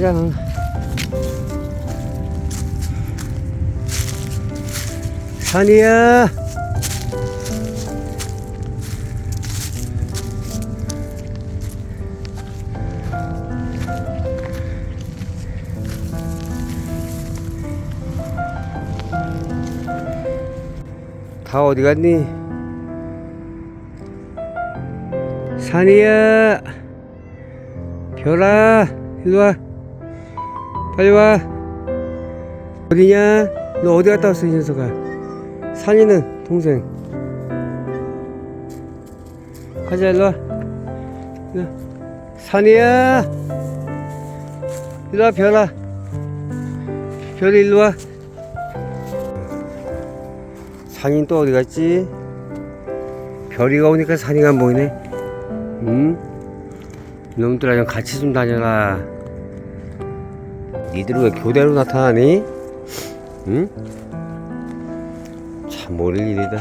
가자. 산이야. 다 어디 갔니? 산이야. 별아, 일로 와. 빨리 와. 어디냐? 너 어디 갔다 왔어, 이 녀석아? 산이는 동생. 가자, 일로 와. 산이야. 일로 와, 별아. 별이 일로 와. 산이 또 어디 갔지? 별이가 오니까 산이가 안 보이네. 응? 놈들아 좀 같이 좀 다녀라. 니들 왜 교대로 나타나니? 응? 참 모를 일이다.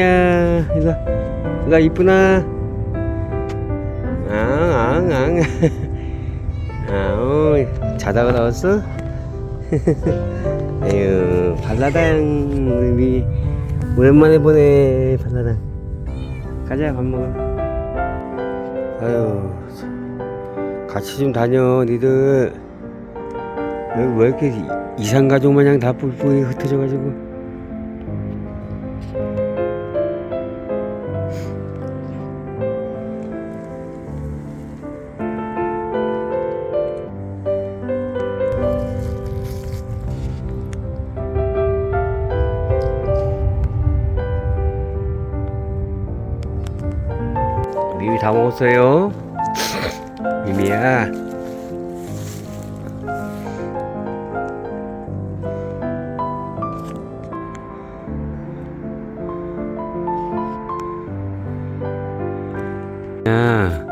야, 이거, 이거 이쁘나? 앙, 앙, 앙. 아우, 자다가 나왔어? 에휴, 발라당, 우리, 오랜만에 보네, 발라당. 가자, 밥 먹어. 아유, 참. 같이 좀 다녀, 니들. 여기 왜 이렇게 이- 이상가족 마냥 다 뿔뿔이 흩어져가지고. 다 먹었어요. 미미야. 야,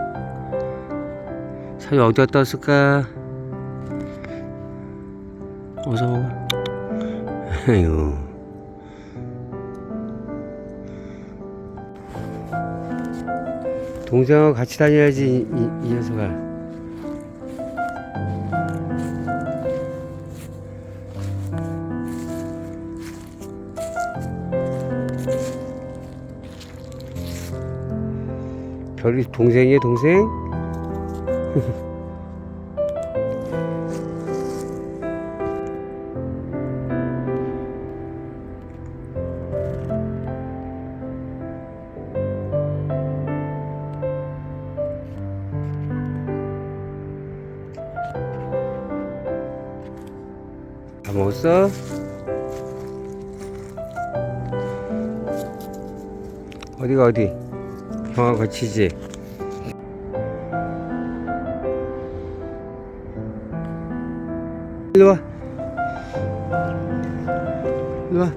사이 어디 갔다 왔을까? 어서 먹어. 아이 동생하고 같이 다녀야지 이, 이, 이 녀석아 별이 동생이야 동생? 먹었어? 어디가 어디? 형하고 같이지? 일로 와. 일로 와.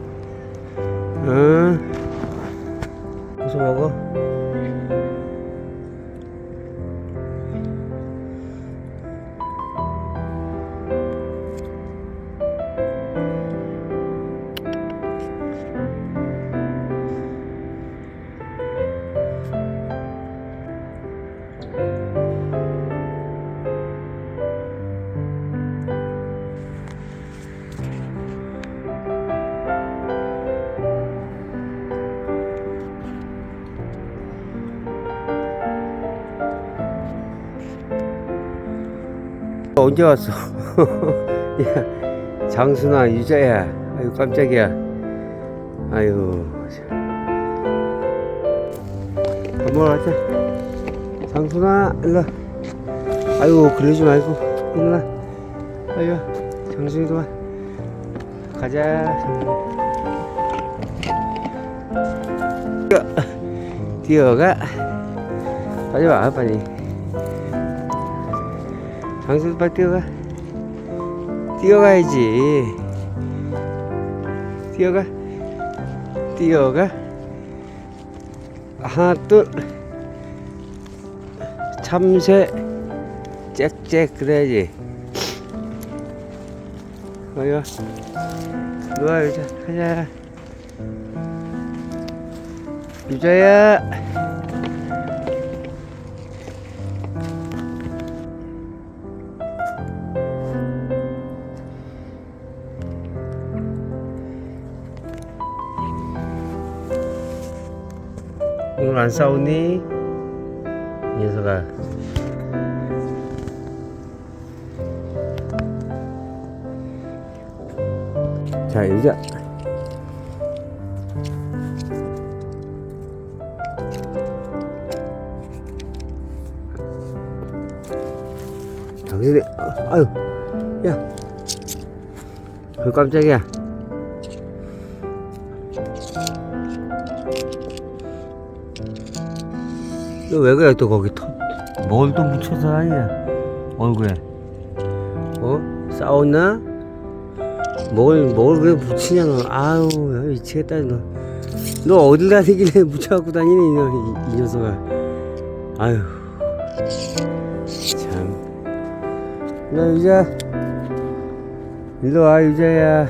응. 어서 먹어. 언제 왔어? 야, 장순아, 유자야. 아유, 깜짝이야. 아유. 먹으러 가자. 장순아, 일로 와. 아유, 그러지 말고. 일로 와. 아유, 장순이도 와. 가자. 장순이. 뛰어가. 빨리 와, 빨리. 장수 빨리 뛰어가. 뛰어가야지. 뛰어가. 뛰어가. 하나 둘. 참새. 짹짹 그래야지. 어여. 누아 유자 가자. 유자야. 안 싸우니? 이 녀석아. 자, 유자. 당신이, 아유, 야. 그 깜짝이야. 왜 그래 또 거기 터, 뭘 또 묻혀서 다니냐 얼굴에. 어? 싸웠나? 뭘, 뭘 그래 붙이냐 너. 아유 야, 미치겠다 너. 너 어딜 다니길래 묻혀갖고 다니니 너, 이, 이 녀석아. 아유. 참 야 유자 일로 와 유자야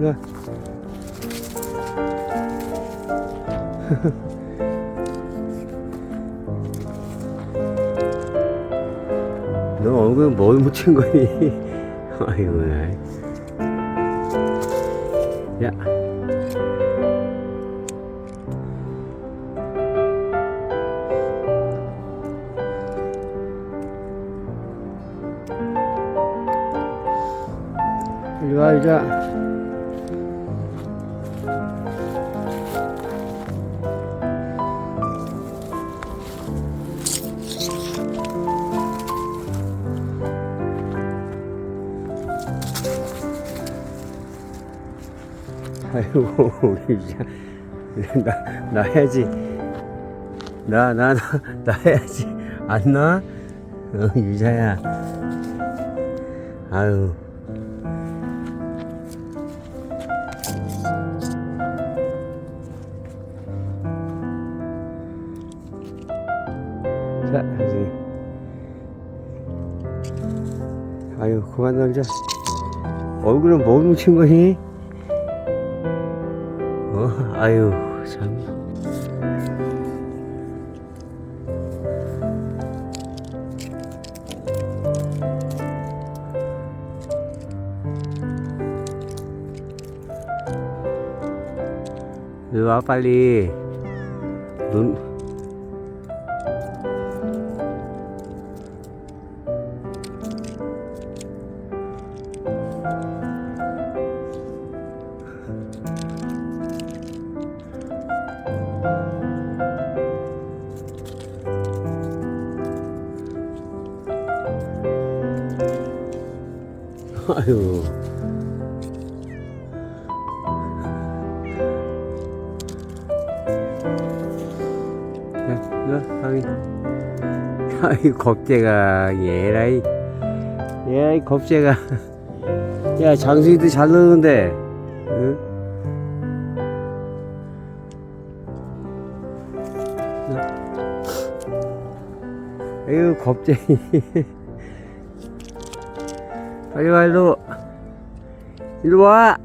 호 야. 너 얼굴에 뭘 묻힌 거니? 아이고, 야. 야. 이리 와, 이자. 아이고 나, 나 해야지. 나나 나 나 해야지. 안 나? 어, 유자야. 아유. 자 이제. 아유 그만 놀자. 얼굴은 뭘 묻힌 거니? 어, 아유, 참. 이리 와, 빨리. 눈. 아유. 아이. 겁재가, 얘라이. 얘라이, 겁재가. 야, 장수이도 잘 노는데. 응? 아유, 겁쟁이. 빨리 와, 일로. 일로 와.